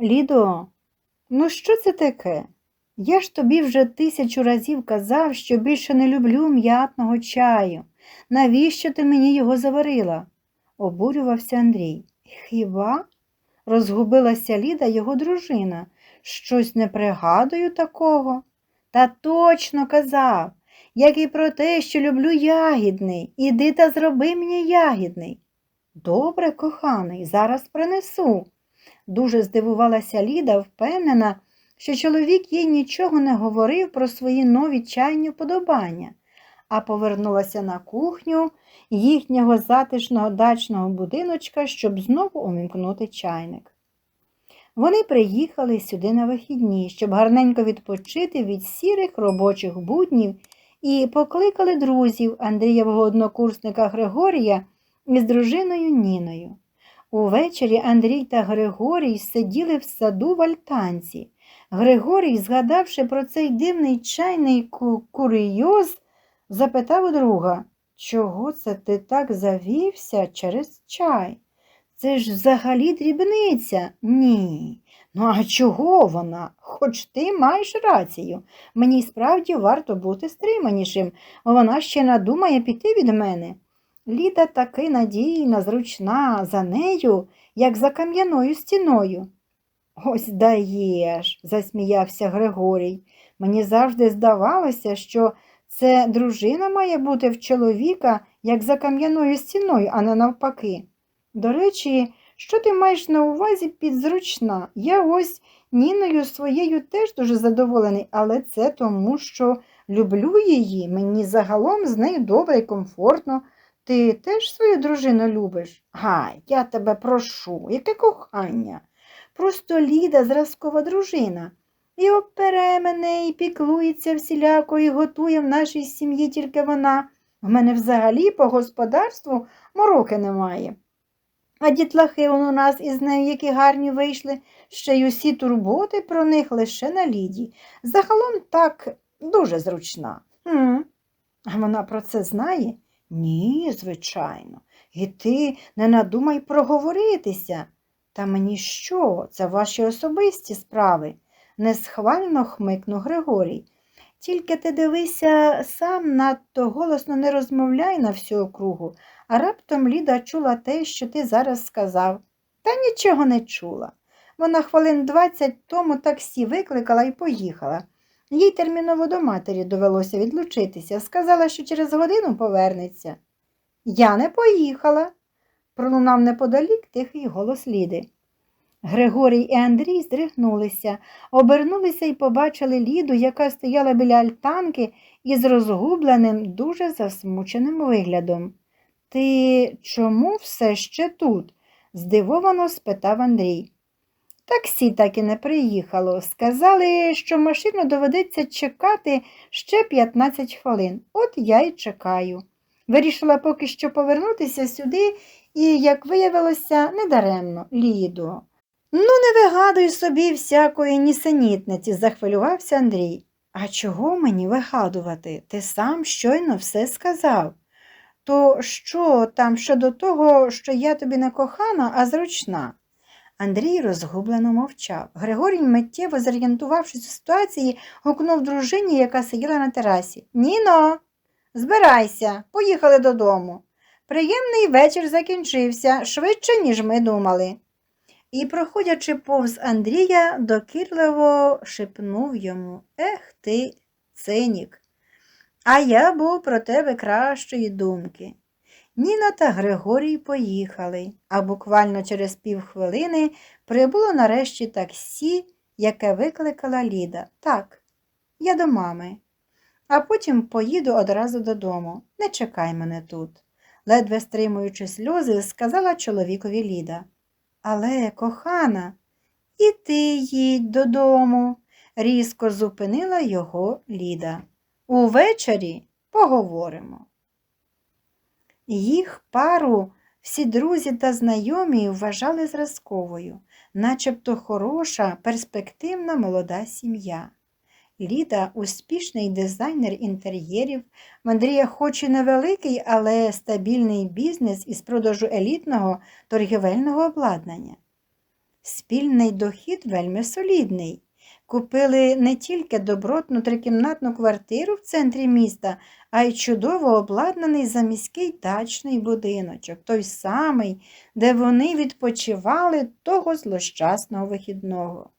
Лідо, ну що це таке? Я ж тобі вже тисячу разів казав, що більше не люблю м'ятного чаю. Навіщо ти мені його заварила? обурювався Андрій. Хіба? розгубилася Ліда, його дружина. Щось не пригадую такого. Та точно казав, як і про те, що люблю ягідний. Іди та зроби мені ягідний. Добре, коханий, зараз принесу. Дуже здивувалася Ліда, впевнена, що чоловік їй нічого не говорив про свої нові чайні вподобання, а повернулася на кухню їхнього затишного дачного будиночка, щоб знову умімкнути чайник. Вони приїхали сюди на вихідні, щоб гарненько відпочити від сірих робочих буднів і покликали друзів Андрієвого однокурсника Григорія із дружиною Ніною. Увечері Андрій та Григорій сиділи в саду в альтанці. Григорій, згадавши про цей дивний чайний ку- курйоз, запитав у друга, чого це ти так завівся через чай? Це ж взагалі дрібниця. Ні. Ну а чого вона? Хоч ти маєш рацію. Мені справді варто бути стриманішим, вона ще надумає піти від мене. Ліда таки надійна, зручна за нею, як за кам'яною стіною. Ось даєш, засміявся Григорій. Мені завжди здавалося, що це дружина має бути в чоловіка, як за кам'яною стіною, а не навпаки. До речі, що ти маєш на увазі під зручна? Я ось Ніною своєю теж дуже задоволений, але це тому, що люблю її, мені загалом з нею добре і комфортно. Ти теж свою дружину любиш? Гай, я тебе прошу, яке кохання. Просто Ліда зразкова дружина. І обпере мене, і піклується всіляко, і готує в нашій сім'ї тільки вона. У мене взагалі по господарству мороки немає. А дітлахи он у нас із нею, які гарні вийшли, ще й усі турботи про них лише на Ліді. Загалом так дуже зручна. Хм. А вона про це знає? Ні, звичайно. І ти не надумай проговоритися. Та мені що? Це ваші особисті справи, несхвально хмикнув Григорій. Тільки ти дивися, сам надто голосно не розмовляй на всю округу, а раптом Ліда чула те, що ти зараз сказав. Та нічого не чула. Вона хвилин двадцять тому таксі викликала і поїхала. Їй терміново до матері довелося відлучитися. Сказала, що через годину повернеться. Я не поїхала, пролунав неподалік тихий голос Ліди. Григорій і Андрій здригнулися, обернулися і побачили Ліду, яка стояла біля альтанки із розгубленим, дуже засмученим виглядом. Ти чому все ще тут? здивовано спитав Андрій. Таксі так і не приїхало. Сказали, що машину доведеться чекати ще 15 хвилин. От я й чекаю. Вирішила поки що повернутися сюди і, як виявилося, недаремно, Лідо. Ну, не вигадуй собі всякої нісенітниці, захвилювався Андрій. А чого мені вигадувати? Ти сам щойно все сказав. То що там щодо того, що я тобі не кохана, а зручна? Андрій розгублено мовчав. Григорій, миттєво зорієнтувавшись у ситуації, гукнув дружині, яка сиділа на терасі. Ніно, збирайся, поїхали додому. Приємний вечір закінчився швидше, ніж ми думали. І, проходячи повз Андрія, докірливо шепнув йому Ех ти, цинік. А я був про тебе кращої думки. Ніна та Григорій поїхали, а буквально через півхвилини прибуло нарешті таксі, яке викликала Ліда. Так, я до мами. А потім поїду одразу додому. Не чекай мене тут, ледве стримуючи сльози, сказала чоловікові Ліда. Але, кохана, і ти їдь додому, різко зупинила його Ліда. Увечері поговоримо. Їх пару всі друзі та знайомі вважали зразковою, начебто хороша, перспективна молода сім'я. Ліда успішний дизайнер інтер'єрів, в Андрія хоч і невеликий, але стабільний бізнес із продажу елітного торгівельного обладнання. Спільний дохід вельми солідний. Купили не тільки добротну трикімнатну квартиру в центрі міста, а й чудово обладнаний заміський дачний будиночок, той самий, де вони відпочивали того злощасного вихідного.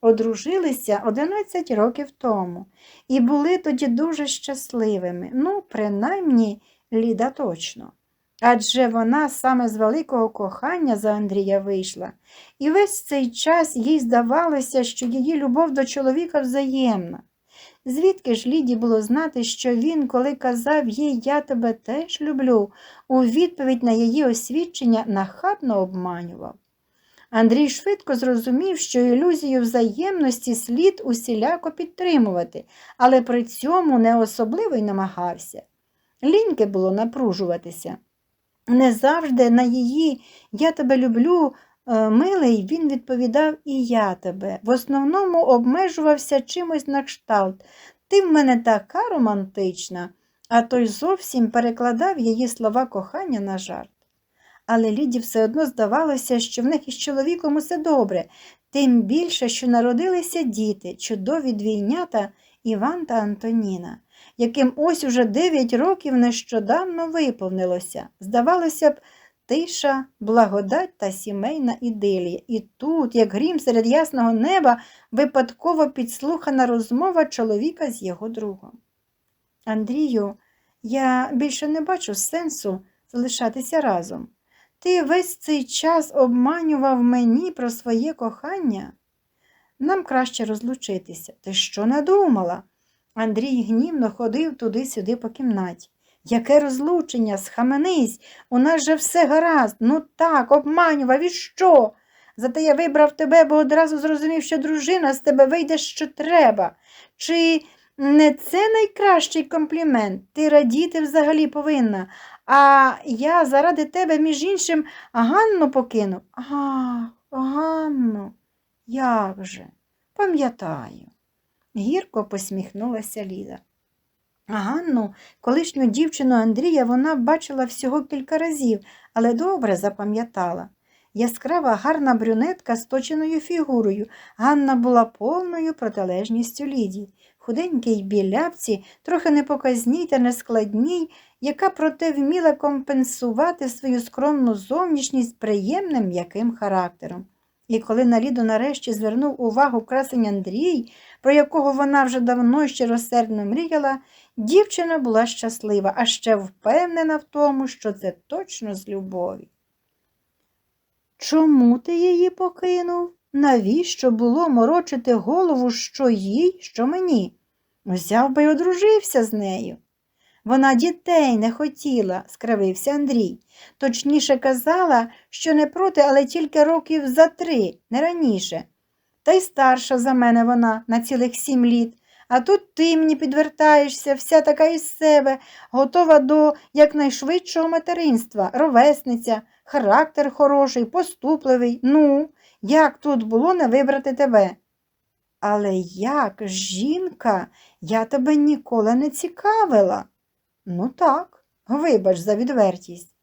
Одружилися 11 років тому і були тоді дуже щасливими, ну, принаймні, Ліда точно. Адже вона саме з великого кохання за Андрія вийшла, і весь цей час їй здавалося, що її любов до чоловіка взаємна. Звідки ж Ліді було знати, що він, коли казав їй Я тебе теж люблю, у відповідь на її освідчення нахабно обманював. Андрій швидко зрозумів, що ілюзію взаємності слід усіляко підтримувати, але при цьому не особливо й намагався. Ліньки було напружуватися. Не завжди на її Я тебе люблю, милий, він відповідав і я тебе. В основному обмежувався чимось на кшталт. Ти в мене така романтична, а той зовсім перекладав її слова кохання на жарт. Але Ліді все одно здавалося, що в них із чоловіком усе добре, тим більше, що народилися діти, чудові двійнята Іван та Антоніна, яким ось уже дев'ять років нещодавно виповнилося. Здавалося б, тиша, благодать та сімейна ідилія. І тут, як грім серед ясного неба, випадково підслухана розмова чоловіка з його другом. Андрію, я більше не бачу сенсу залишатися разом. Ти весь цей час обманював мені про своє кохання. Нам краще розлучитися. Ти що надумала? Андрій гнівно ходив туди-сюди по кімнаті. Яке розлучення, схаменись, у нас же все гаразд. Ну так, обманював і що? Зате я вибрав тебе, бо одразу зрозумів, що дружина з тебе вийде, що треба. Чи не це найкращий комплімент? Ти радіти взагалі повинна. А я заради тебе, між іншим, Ганну покинув. Ах, Ганну, як же? Пам'ятаю. Гірко посміхнулася Ліда. Ганну, колишню дівчину Андрія, вона бачила всього кілька разів, але добре запам'ятала. Яскрава гарна брюнетка з точеною фігурою. Ганна була повною протилежністю Лідії. Худенькій білявці, трохи непоказній та нескладній, яка проте вміла компенсувати свою скромну зовнішність приємним м'яким характером. І коли на Ліду нарешті звернув увагу красень Андрій, про якого вона вже давно і щиросердно мріяла, дівчина була щаслива, а ще впевнена в тому, що це точно з любові. Чому ти її покинув? Навіщо було морочити голову що їй, що мені? Взяв би й одружився з нею. Вона дітей не хотіла, скривився Андрій. Точніше казала, що не проти, але тільки років за три, не раніше. Та й старша за мене вона на цілих сім літ. А тут ти мені підвертаєшся, вся така із себе, готова до якнайшвидшого материнства, ровесниця, характер хороший, поступливий. Ну, як тут було не вибрати тебе? Але як, жінка, я тебе ніколи не цікавила. Ну так, вибач за відвертість.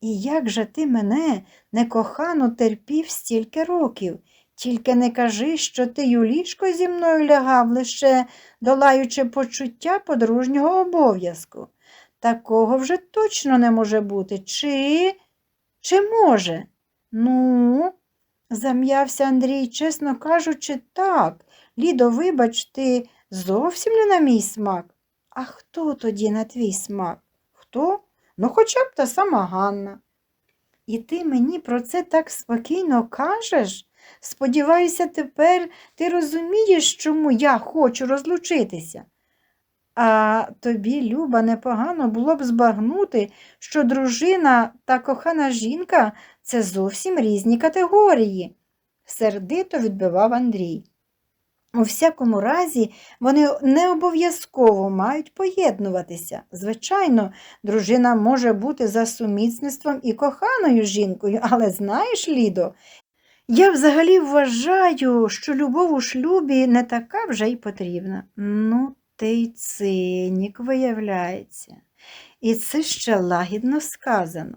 І як же ти мене некохано терпів стільки років, тільки не кажи, що ти й у ліжко зі мною лягав, лише долаючи почуття подружнього обов'язку. Такого вже точно не може бути. Чи Чи може? Ну, зам'явся Андрій, чесно кажучи, так. Лідо, вибач, ти зовсім не на мій смак. А хто тоді на твій смак? Хто? Ну, хоча б та сама Ганна. І ти мені про це так спокійно кажеш? Сподіваюся, тепер ти розумієш, чому я хочу розлучитися. А тобі, Люба, непогано було б збагнути, що дружина та кохана жінка це зовсім різні категорії, сердито відбивав Андрій. У всякому разі, вони не обов'язково мають поєднуватися. Звичайно, дружина може бути за сумісництвом і коханою жінкою, але знаєш, Лідо, я взагалі вважаю, що любов у шлюбі не така вже й потрібна. Ну, ти й цинік, виявляється. І це ще лагідно сказано.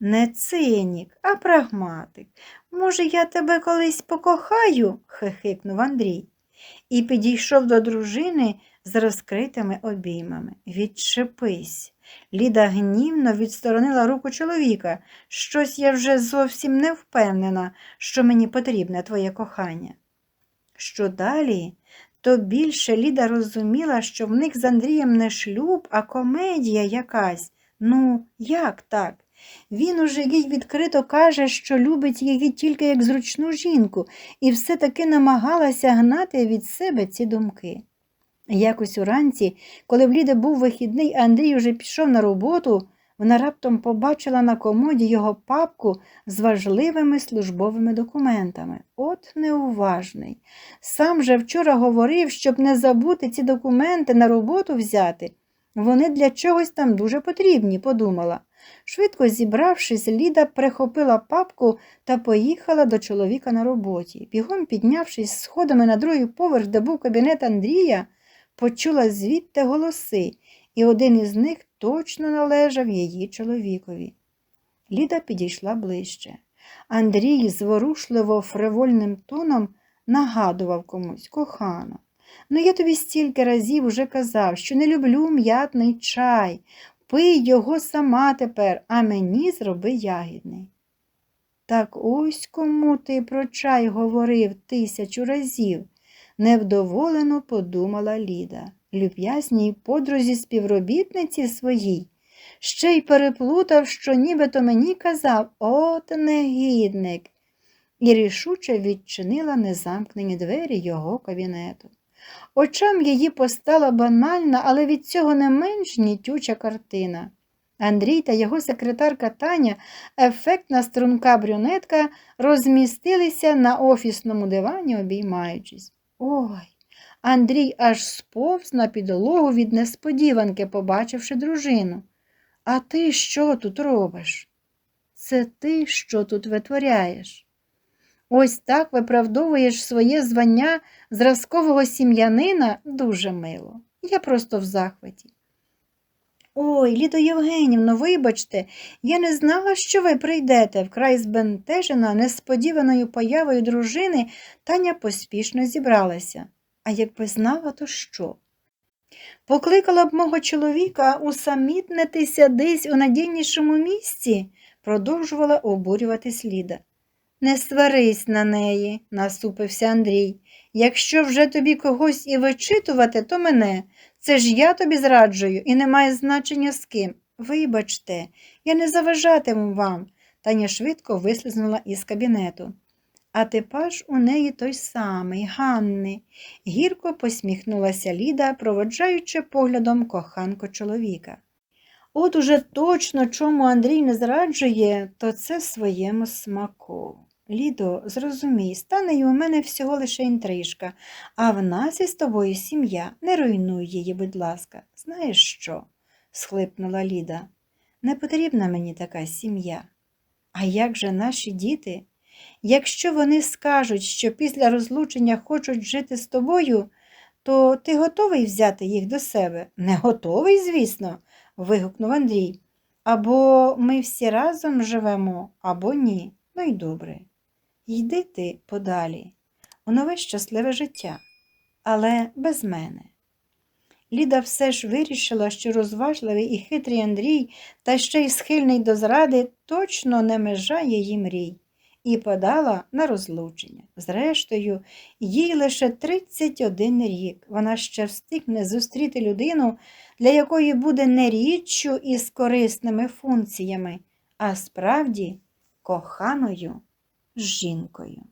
Не цинік, а прагматик. Може, я тебе колись покохаю? хихикнув Андрій і підійшов до дружини з розкритими обіймами. Відчепись. Ліда гнівно відсторонила руку чоловіка. Щось я вже зовсім не впевнена, що мені потрібне твоє кохання. Що далі, то більше Ліда розуміла, що в них з Андрієм не шлюб, а комедія якась. Ну, як так? Він уже їй відкрито каже, що любить її тільки як зручну жінку, і все-таки намагалася гнати від себе ці думки. Якось уранці, коли в Ліди був вихідний, а Андрій уже пішов на роботу, вона раптом побачила на комоді його папку з важливими службовими документами. От неуважний. Сам же вчора говорив, щоб не забути ці документи на роботу взяти. Вони для чогось там дуже потрібні, подумала. Швидко зібравшись, Ліда прихопила папку та поїхала до чоловіка на роботі. Бігом піднявшись сходами на другий поверх, де був кабінет Андрія, почула звідти голоси, і один із них точно належав її чоловікові. Ліда підійшла ближче. Андрій зворушливо фривольним тоном нагадував комусь кохано. Ну, я тобі стільки разів уже казав, що не люблю м'ятний чай. Пий його сама тепер, а мені зроби ягідний. Так ось кому ти про чай говорив тисячу разів, невдоволено подумала Ліда, люб'язній подрузі співробітниці своїй. Ще й переплутав, що нібито мені казав от негідник, і рішуче відчинила незамкнені двері його кабінету. Очам її постала банальна, але від цього не менш нітюча картина. Андрій та його секретарка Таня, ефектна струнка брюнетка, розмістилися на офісному дивані, обіймаючись. Ой, Андрій аж сповз на підлогу від несподіванки, побачивши дружину. А ти що тут робиш? Це ти що тут витворяєш? Ось так виправдовуєш своє звання зразкового сім'янина дуже мило. Я просто в захваті. Ой, Лідо Євгенівно, вибачте, я не знала, що ви прийдете. Вкрай збентежена несподіваною появою дружини, Таня поспішно зібралася. А якби знала, то що? Покликала б мого чоловіка усамітнитися десь у надійнішому місці, продовжувала обурюватись Ліда. Не сварись на неї, насупився Андрій. Якщо вже тобі когось і вичитувати, то мене. Це ж я тобі зраджую і не має значення з ким. Вибачте, я не заважатиму вам. Таня швидко вислизнула із кабінету. А тепер у неї той самий, Ганни, гірко посміхнулася Ліда, проводжаючи поглядом коханко чоловіка. От уже точно чому Андрій не зраджує, то це своєму смаку. Лідо, зрозумій, стане й у мене всього лише інтрижка, а в нас із тобою сім'я. Не руйнуй її, будь ласка. Знаєш що? схлипнула Ліда. Не потрібна мені така сім'я. А як же наші діти? Якщо вони скажуть, що після розлучення хочуть жити з тобою, то ти готовий взяти їх до себе? Не готовий, звісно, вигукнув Андрій. Або ми всі разом живемо, або ні. Ну й добре. Йди ти подалі, у нове щасливе життя, але без мене. Ліда все ж вирішила, що розважливий і хитрий Андрій, та ще й схильний до зради, точно не межа її мрій, і подала на розлучення. Зрештою, їй лише 31 рік. Вона ще встигне зустріти людину, для якої буде не річчю із корисними функціями, а справді коханою жінкою.